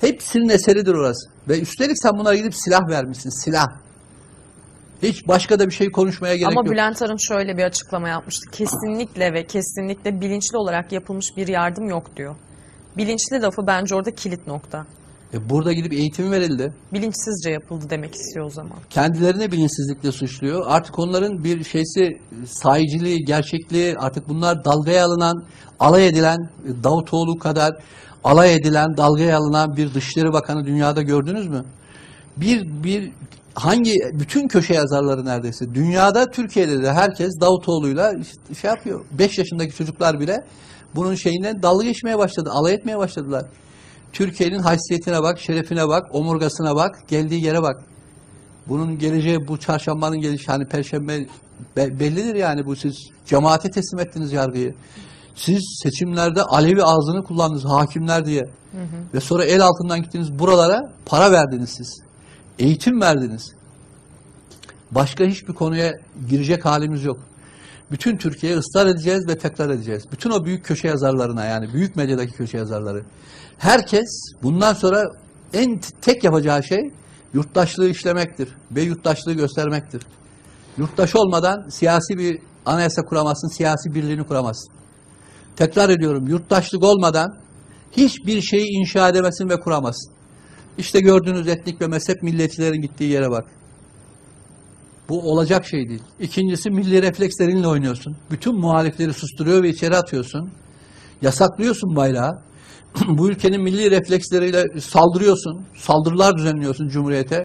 Hepsinin eseridir orası. Ve üstelik sen bunlara gidip silah vermişsin. Silah. Hiç başka da bir şey konuşmaya gerek Ama yok. Bülent Arın şöyle bir açıklama yapmıştı. Kesinlikle ve kesinlikle bilinçli olarak yapılmış bir yardım yok diyor. Bilinçli lafı bence orada kilit nokta. E burada gidip eğitim verildi. Bilinçsizce yapıldı demek istiyor o zaman. kendilerini bilinçsizlikle suçluyor. Artık onların bir şeysi sahiciliği, gerçekliği artık bunlar dalgaya alınan, alay edilen Davutoğlu kadar alay edilen, dalgaya alınan bir Dışişleri Bakanı dünyada gördünüz mü? Bir bir hangi bütün köşe yazarları neredeyse dünyada Türkiye'de de herkes Davutoğlu'yla işte şey yapıyor. 5 yaşındaki çocuklar bile bunun şeyinden dalga geçmeye başladı, alay etmeye başladılar. Türkiye'nin haysiyetine bak, şerefine bak, omurgasına bak, geldiği yere bak. Bunun geleceği bu çarşambanın gelişi hani perşembe be- bellidir yani bu siz cemaate teslim ettiniz yargıyı. Siz seçimlerde Alevi ağzını kullandınız hakimler diye. Ve sonra el altından gittiniz buralara para verdiniz siz. Eğitim verdiniz. Başka hiçbir konuya girecek halimiz yok. Bütün Türkiye'ye ısrar edeceğiz ve tekrar edeceğiz. Bütün o büyük köşe yazarlarına yani büyük medyadaki köşe yazarları. Herkes bundan sonra en tek yapacağı şey yurttaşlığı işlemektir ve yurttaşlığı göstermektir. Yurttaş olmadan siyasi bir anayasa kuramazsın, siyasi birliğini kuramazsın. Tekrar ediyorum, yurttaşlık olmadan hiçbir şeyi inşa edemezsin ve kuramazsın. İşte gördüğünüz etnik ve mezhep milliyetçilerin gittiği yere bak. Bu olacak şey değil. İkincisi milli reflekslerinle oynuyorsun. Bütün muhalifleri susturuyor ve içeri atıyorsun. Yasaklıyorsun bayrağı. Bu ülkenin milli refleksleriyle saldırıyorsun. Saldırılar düzenliyorsun Cumhuriyete.